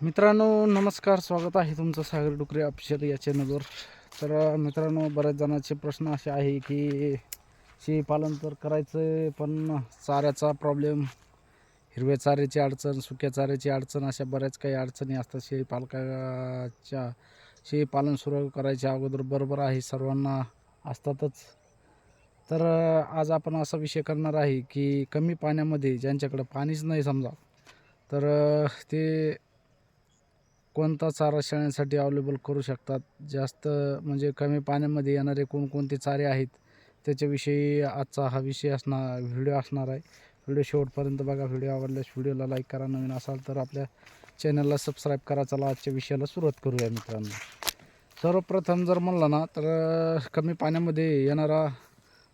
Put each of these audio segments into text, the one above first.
मित्रांनो नमस्कार स्वागत आहे तुमचं सागर डुकरे ऑफिशियल या चॅनलवर तर मित्रांनो बऱ्याच जणांचे प्रश्न असे आहे की शेळीपालन तर करायचं आहे पण चाऱ्याचा प्रॉब्लेम हिरव्या चाऱ्याची अडचण सुक्या चाऱ्याची अडचण अशा बऱ्याच काही अडचणी असतात. शेळीपालकाच्या शेळीपालन सुरू करायच्या अगोदर बरोबर आहे सर्वांना असतातच. तर आज आपण असा विषय करणार आहे की कमी पाण्यामध्ये ज्यांच्याकडं पाणीच नाही समजा तर ते कोणता चारा शेळ्यांसाठी अवेलेबल करू शकतात? जास्त म्हणजे कमी पाण्यामध्ये येणारे कोणकोणते चारे आहेत? त्याच्याविषयी आजचा हा विषय असणार व्हिडिओ असणार आहे. व्हिडिओ शेवटपर्यंत बघा. व्हिडिओ आवडल्यास व्हिडिओला लाईक करा. नवीन असाल तर आपल्या चॅनलला सबस्क्राईब करा. चला आजच्या विषयाला सुरुवात करूया मित्रांनो. सर्वप्रथम जर म्हणलं ना तर कमी पाण्यामध्ये येणारा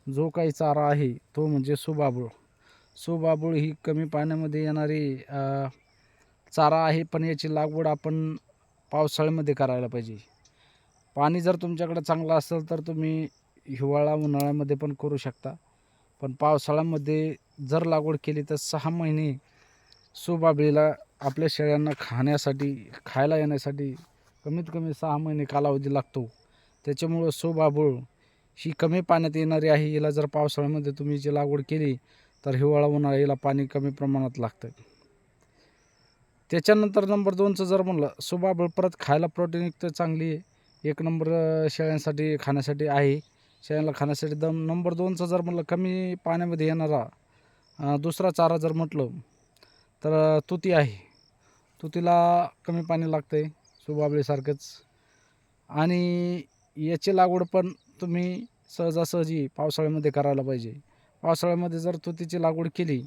जो काही चारा आहे तो म्हणजे सुबाबूळ. सुबाबूळ ही कमी पाण्यामध्ये येणारी चारा आहे पण याची लागवड आपण पावसाळ्यामध्ये करायला पाहिजे. पाणी जर तुमच्याकडे चांगलं असेल तर तुम्ही हिवाळा उन्हाळ्यामध्ये पण करू शकता. पण पावसाळ्यामध्ये जर लागवड केली तर सहा महिने सुबाबळीला आपल्या शेळ्यांना खाण्यासाठी खायला येण्यासाठी कमीत कमी सहा महिने कालावधी लागतो. त्याच्यामुळं सुबाबूळ ही कमी पाण्यात येणारी आहे. हिला जर पावसाळ्यामध्ये तुम्ही जी लागवड केली तर हिवाळा उन्हाळा हिला पाणी कमी प्रमाणात लागतं त्याच्यानंतर नंबर दोनचं जर म्हणलं सुबाबळ परत खायला प्रोटीनयुक्त चांगली आहे एक नंबर शेळ्यांसाठी खाण्यासाठी आहे. शेळ्यांना खाण्यासाठी दम नंबर दोनचं जर म्हणलं कमी पाण्यामध्ये येणारा दुसरा चारा जर म्हटलं तर तुती आहे. तुतीला कमी पाणी लागतं आहे सुबाबळीसारखंच आणि याची लागवड पण तुम्ही सहजासहजी पावसाळ्यामध्ये करायला पाहिजे. पावसाळ्यामध्ये जर तुतीची लागवड केली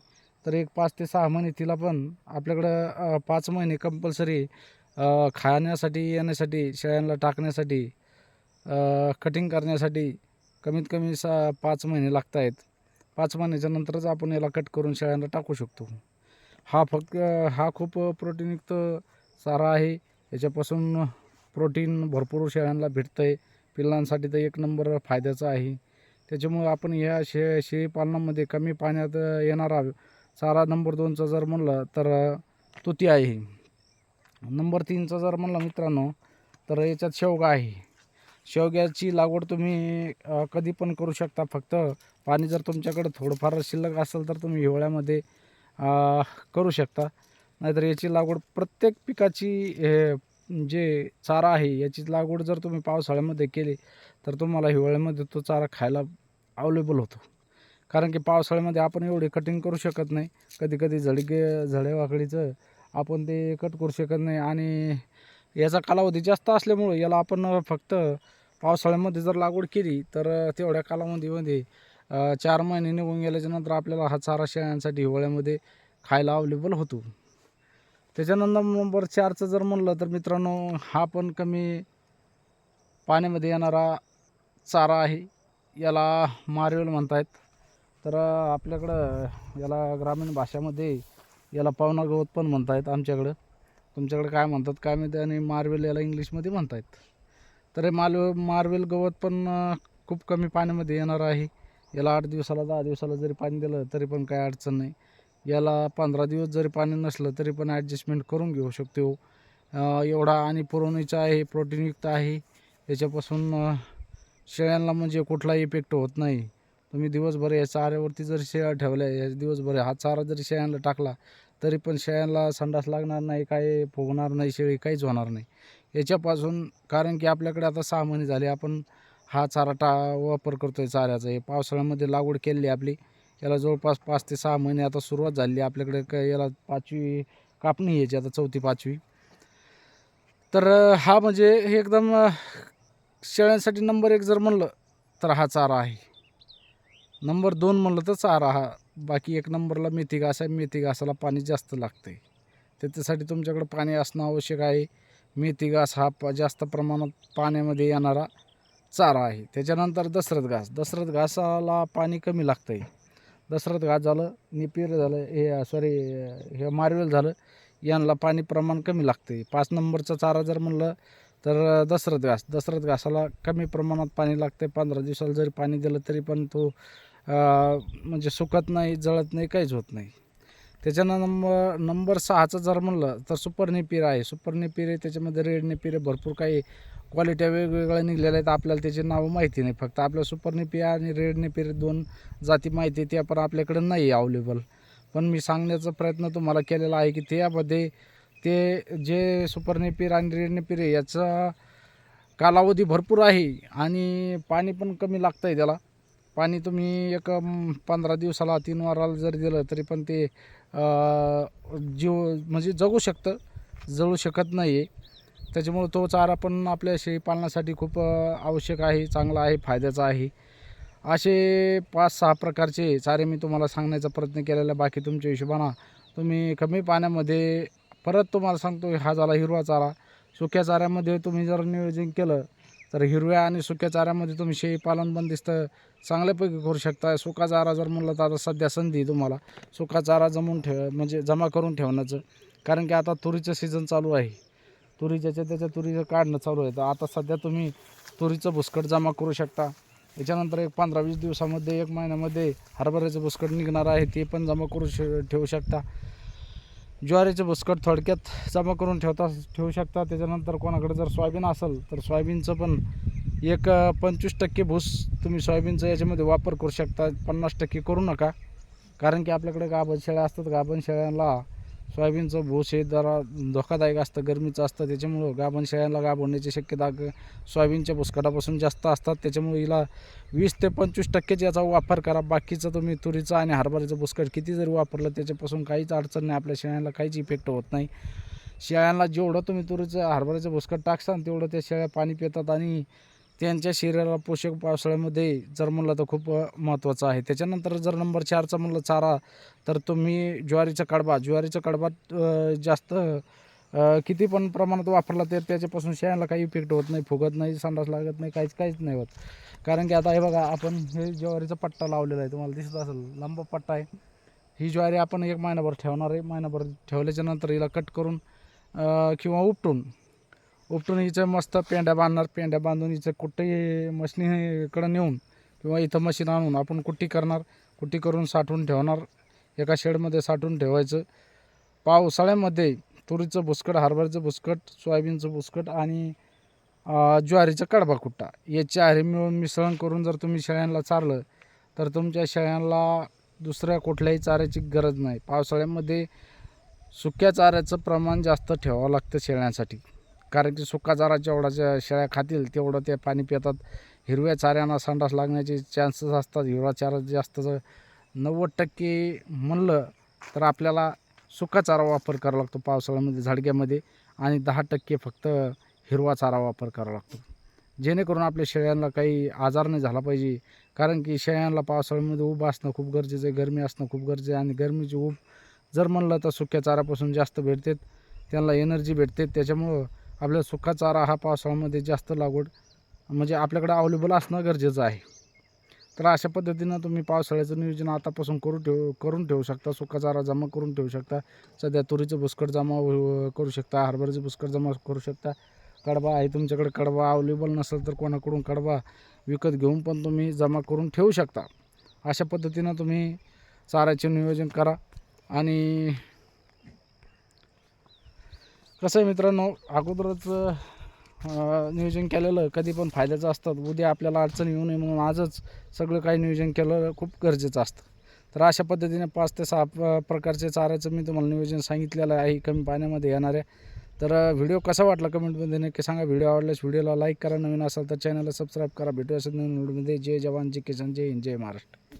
तर एक पाच ते सहा महिने तिला पण आपल्याकडं पाच महिने कंपल्सरी खाण्यासाठी येण्यासाठी शेळ्यांना टाकण्यासाठी कटिंग करण्यासाठी कमीत कमी सा पाच महिने लागत आहेत पाच महिन्याच्या नंतरच आपण याला कट करून शेळ्यांना टाकू शकतो. हा फक्त हा खूप प्रोटीनयुक्त चारा आहे. याच्यापासून प्रोटीन भरपूर शेळ्यांना भेटतं आहे पिल्लांसाठी तर एक नंबर फायद्याचं आहे. त्याच्यामुळं आपण ह्या शे शेळीपालनामध्ये कमी पाण्यात येणारा चारा नंबर दोनचा जर म्हणलं तर तुती आहे. नंबर तीनचा जर म्हणलं मित्रांनो तर याच्यात शेवगा आहे. शेवग्याची लागवड तुम्ही कधी पण करू शकता. फक्त पाणी जर तुमच्याकडे थोडंफार शिल्लक असेल तर तुम्ही हिवाळ्यामध्ये करू शकता. नाहीतर याची लागवड प्रत्येक पिकाची हे जे चारा आहे याची लागवड जर तुम्ही पावसाळ्यामध्ये केली तर तुम्हाला हिवाळ्यामध्ये तो चारा खायला अवेलेबल होतो. कारण की पावसाळ्यामध्ये आपण एवढी कटिंग करू शकत नाही. कधी कधी झडके झडेवाकडीचं आपण ते कट करू शकत नाही. आणि याचा कालावधी जास्त असल्यामुळं याला आपण फक्त पावसाळ्यामध्ये जर लागवड केली तर तेवढ्या कालावधीमध्ये चार महिने निघून गेल्याच्यानंतर आपल्याला हा चारा शेळ्यांसाठी हिवाळ्यामध्ये खायला अवेलेबल होतो. त्याच्यानंतर नंबर चारचं जर म्हणलं तर मित्रांनो हा पण कमी पाण्यामध्ये येणारा चारा आहे. याला मारवेल म्हणतायत. तर आपल्याकडं याला ग्रामीण भाषामध्ये याला पावना गवत पण म्हणतायत आमच्याकडं. तुमच्याकडे काय म्हणतात काय माहिती? आणि मार्वेल याला इंग्लिशमध्ये म्हणतायत. तर हे माल मार्वेल गवत पण खूप कमी पाण्यामध्ये येणार आहे. याला आठ दिवसाला दहा दिवसाला जरी पाणी दिलं तरी पण काही अडचण नाही. याला पंधरा दिवस जरी पाणी नसलं तरी पण ॲडजस्टमेंट करून घेऊ शकतो. एवढा आणि पुरवणीचा आहे प्रोटीनयुक्त आहे. याच्यापासून शेळ्यांना म्हणजे कुठलाही इफेक्ट होत नाही. तुम्ही दिवसभर या चाऱ्यावरती जर शेळ्या ठेवल्या या दिवसभर हा चारा जरी शेळ्यांना टाकला तरी पण शेळ्यांना संडास लागणार नाही काय फुगणार नाही शेळी काहीच होणार नाही. याच्यापासून कारण की आपल्याकडे आता सहा महिने झाले आपण हा चारा टा वापर करतो आहे चाऱ्याचा. हे पावसाळ्यामध्ये लागवड केलेली आपली याला जवळपास पाच ते सहा महिने आता सुरुवात झाली आपल्याकडे काय याला पाचवी कापणी यायची आता चौथी पाचवी. तर हा म्हणजे हे एकदम शेळ्यांसाठी नंबर एक जर म्हणलं तर हा चारा आहे. नंबर दोन म्हणलं तर चारा हा. बाकी एक नंबरला मेथी घास आहे. मेथी घासाला पाणी जास्त लागतं आहे त्याच्यासाठी तुमच्याकडं पाणी असणं आवश्यक आहे. मेथी घास हा प जास्त प्रमाणात पाण्यामध्ये येणारा चारा आहे. त्याच्यानंतर दसरत घास. दसरत घासाला पाणी कमी लागतं आहे दसरत घास झालं निपीर झालं हे सॉरी हे मार्वेल झालं यांना पाणी प्रमाण कमी लागतं आहे पाच नंबरचा चारा जर म्हणलं तर दशरथ घास दशरथ घासाला कमी प्रमाणात पाणी लागते. पंधरा दिवसाला जरी पाणी दिलं तरी पण तो म्हणजे सुकत नाही जळत नाही काहीच होत नाही. त्याच्यानं नंबर नंबर सहाचं जर म्हणलं तर सुपर नेपीर आहे. सुपर नेपीर आहे त्याच्यामध्ये रेड नेपीर आहे भरपूर काही क्वालिट्या वेगवेगळ्या निघलेल्या आहेत. आपल्याला त्याचे नावं माहिती नाही. फक्त आपल्या सुपर नेपीर आणि रेड नेपीर दोन जाती माहिती आहे. त्या पण आपल्याकडे नाही आहे अवेलेबल पण मी सांगण्याचा प्रयत्न तुम्हाला केलेला आहे की त्यामध्ये ते जे सुपर आणि रेडनेपीर आहे याचा कालावधी भरपूर आहे आणि पाणी पण कमी लागतं आहे त्याला. पाणी तुम्ही एक पंधरा दिवसाला तीन वाराला जरी दिलं तरी पण ते जीव म्हणजे जगू शकतं जळू शकत नाही आहे त्याच्यामुळं तो चारा पण आपल्या शेळीपालनासाठी खूप आवश्यक आहे चांगला आहे फायद्याचा आहे. असे पाच सहा प्रकारचे चारे मी तुम्हाला सांगण्याचा प्रयत्न केलेला बाकी तुमच्या हिशोबानं तुम्ही कमी पाण्यामध्ये परत तुम्हाला सांगतो हा झाला हिरवा चारा. सुक्या चाऱ्यामध्ये तुम्ही जर नियोजन केलं तर हिरव्या आणि सुक्या चाऱ्यामध्ये तुम्ही शेळी पालन बंदिस्त चांगल्यापैकी करू शकता. सुका चारा जर म्हणलं तर आता सध्या संधी तुम्हाला. सुका चारा जमून ठेव म्हणजे जमा करून ठेवण्याचं. कारण की आता तुरीचं सीझन चालू आहे. तुरीच्याच्या त्याच्या तुरीचं काढणं चालू आहे. तर आता सध्या तुम्ही तुरीचं भुसकट जमा करू शकता. त्याच्यानंतर एक पंधरा वीस दिवसामध्ये एक महिन्यामध्ये हरभऱ्याचं भुसकट निघणार आहे ते पण जमा करू श ठेवू शकता. ज्वारीचं भुसकट थोडक्यात जमा करून ठेवता ठेवू शकता. त्याच्यानंतर कोणाकडे जर सोयाबीन असेल तर सोयाबीनचं पण एक पंचवीस टक्के भूस तुम्ही सोयाबीनचा याच्यामध्ये वापर करू शकता. पन्नास टक्के करू नका. कारण की आपल्याकडे गाभण शेळ्या असतात. गाभण शेळ्यांना सोयाबीनचं भूस हे जरा धोकादायक असतं गरमीचं असतं त्याच्यामुळं गाभण शेळ्यांना गाभडण्याची शक्यता सोयाबीनच्या भुसकटापासून जास्त असतात. त्याच्यामुळे हिला वीस ते पंचवीस टक्केच याचा वापर करा. बाकीचं तुम्ही तुरीचं आणि हरभऱ्याचं भुसकट किती जरी वापरलं त्याच्यापासून काहीच अडचण नाही. आपल्या शेळ्यांना काहीच इफेक्ट होत नाही. शेळ्यांना जेवढं तुम्ही तुरीचं हरभऱ्याचं भुसकट टाकसान तेवढं त्या शेळ्या पाणी पितात आणि त्यांच्या शरीराला पोषक पावसाळ्यामध्ये जर म्हणलं तर खूप महत्त्वाचं आहे. त्याच्यानंतर जर नंबर चारचा म्हणलं चारा तर तुम्ही ज्वारीचा कडबा ज्वारीचा कडबा जास्त किती पण प्रमाणात वापरला तर त्याच्यापासून शेळ्याला काही इफेक्ट होत नाही फुगत नाही संडास लागत नाही काहीच काहीच नाही होत. कारण की आता हे बघा आपण हे ज्वारीचा पट्टा लावलेला आहे तुम्हाला दिसत असेल लांब पट्टा आहे. ही ज्वारी आपण एक महिनाभर ठेवणार आहे. महिनाभर ठेवल्याच्या नंतर हिला कट करून किंवा उपटून उपटून हिचं मस्त पेंड्या बांधणार पेंड्या बांधून हिचं कुठेही मशीनीकडं नेऊन किंवा इथं मशीन आणून आपण कुट्टी करणार कुट्टी करून साठवून ठेवणार एका शेडमध्ये साठवून ठेवायचं. पावसाळ्यामध्ये तुरीचं भुसकट हरभऱ्याचं भुसकट सोयाबीनचं भुसकट आणि ज्वारीचं ज्वारीचा कडबा कुट्टा. याचे आरे मिळून मिश्रण करून जर तुम्ही शेळ्यांना चारलं तर तुमच्या शेळ्यांना दुसऱ्या कुठल्याही चाऱ्याची गरज नाही. पावसाळ्यामध्ये सुक्या चाऱ्याचं प्रमाण जास्त ठेवावं लागतं शेळ्यांसाठी. कारण की सुका चारा जेवढा शेळ्या खातील तेवढं ते पाणी पितात. हिरव्या चाऱ्यांना संडास लागण्याचे चान्सेस असतात. हिरवा चारा जास्त जर नव्वद टक्के म्हणलं तर आपल्याला सुका चारा वापर करावा लागतो पावसाळ्यामध्ये झाडग्यामध्ये. आणि दहा टक्के फक्त हिरवा चारा वापर करावा लागतो. जेणेकरून आपल्या शेळ्यांना काही आजार नाही झाला पाहिजे. कारण की शेळ्यांना पावसाळ्यामध्ये ऊब असणं खूप गरजेचं आहे. गरमी असणं खूप गरजेचं आहे. आणि गरमीची ऊब जर म्हणलं तर सुक्या चाऱ्यापासून जास्त भेटते त्यांना एनर्जी भेटते त्याच्यामुळं आपल्या सुका चारा हा पावसाळ्यामध्ये जास्त लागवड म्हणजे आपल्याकडे अवेलेबल असणं गरजेचं आहे. तर अशा पद्धतीनं तुम्ही पावसाळ्याचं नियोजन आतापासून करू ठेव करून ठेवू शकता. सुका चारा जमा करून ठेवू शकता. सध्या तुरीचं भुसकट जमा हो- करू शकता. हरभऱ्याचं भुसकट जमा करू शकता. कडवा आहे तुमच्याकडे कडवा अवेलेबल नसेल तर कोणाकडून कडवा विकत घेऊन पण तुम्ही जमा करून ठेवू शकता. अशा पद्धतीनं तुम्ही चाऱ्याचे नियोजन करा आणि कसं आहे मित्रांनो अगोदरच नियोजन केलेलं कधी पण फायद्याचं असतात. उद्या आपल्याला अडचण येऊ नये म्हणून आजच सगळं काही नियोजन केलं खूप गरजेचं असतं. तर अशा पद्धतीने पाच ते सहा प्रकारचे चाऱ्याचं मी तुम्हाला नियोजन सांगितलेलं आहे. कमी पाण्यामध्ये येणाऱ्या तर व्हिडिओ कसा वाटला कमेंटमध्ये नक्की सांगा. व्हिडिओ आवडल्यास व्हिडिओला लाईक करा. नवीन असाल तर चॅनलला सबस्क्राईब करा. भेटू असं नवीन व्हिडिओमध्ये. जय जवान जय किसान जय हिंद जय महाराष्ट्र.